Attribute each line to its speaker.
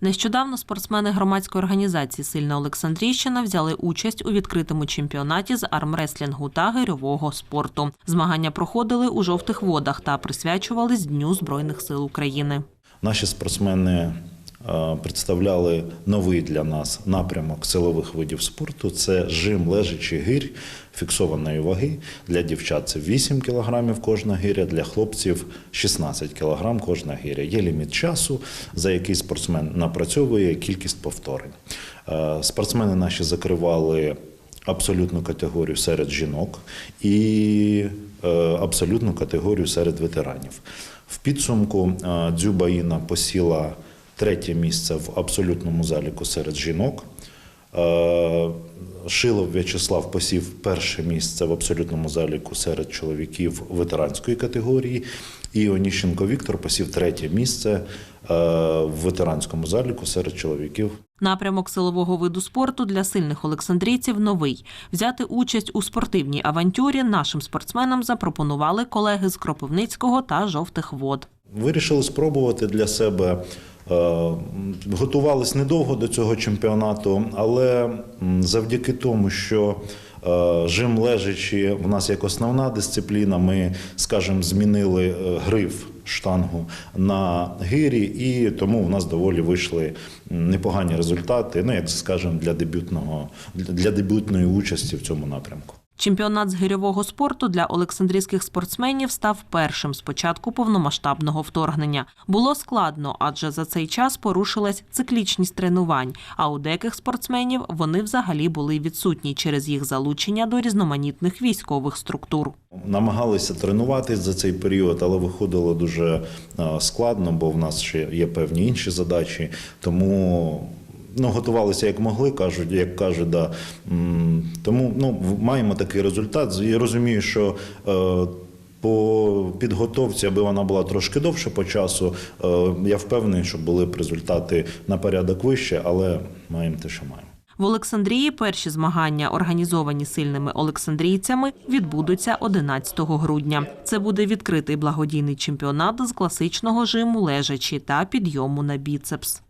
Speaker 1: Нещодавно спортсмени громадської організації Сильна Олександрійщина взяли участь у відкритому чемпіонаті з армреслінгу та гирьового спорту. Змагання проходили у жовтих водах та присвячувались Дню Збройних сил України.
Speaker 2: Наші спортсмени представляли новий для нас напрямок силових видів спорту. Це жим лежачий гирь фіксованої ваги. Для дівчат це 8 кг кожна гиря, для хлопців 16 кг кожна гиря. Є ліміт часу, за який спортсмен напрацьовує кількість повторень. Е, Спортсмени наші закривали абсолютну категорію серед жінок і е, абсолютну категорію серед ветеранів. В підсумку е, Дзюба Інна посіла третє місце в абсолютному заліку серед жінок. Е, Шилов В'ячеслав посів перше місце в абсолютному заліку серед чоловіків ветеранської категорії. І Оніщенко Віктор посів третє місце е, в ветеранському заліку серед чоловіків
Speaker 1: Напрямок силового виду спорту для сильних олександрійців новий. Взяти участь у спортивній авантюрі нашим спортсменам запропонували колеги з Кропивницького та жовтих вод.
Speaker 2: Вирішили спробувати для себе. Е, Готувались недовго до цього чемпіонату, але завдяки тому, що е, жим лежачи в нас як основна дисципліна, ми, скажімо, змінили е, гриф штангу на гирі, і тому в нас доволі вийшли непогані результати. Ну, як скажемо, для дебютного для дебютної участі в цьому напрямку.
Speaker 1: Чемпіонат з гирьового спорту для олександрійських спортсменів став першим з початку повномасштабного вторгнення. Було складно, адже за цей час порушилась циклічність тренувань. А у деяких спортсменів вони взагалі були відсутні через їх залучення до різноманітних військових структур.
Speaker 2: Намагалися тренуватись за цей період, але виходило дуже складно, бо в нас ще є певні інші задачі. Тому ну, готувалися як могли, кажуть, як кажуть, да. Тому ну, маємо такий результат. Я розумію, що. е, По підготовці, аби вона була трошки довше по часу, е, я впевнений, що були б результати на порядок вище, але маємо те, що маємо.
Speaker 1: В Олександрії перші змагання, організовані сильними олександрійцями, відбудуться 11 грудня. Це буде відкритий благодійний чемпіонат з класичного жиму лежачі та підйому на біцепс.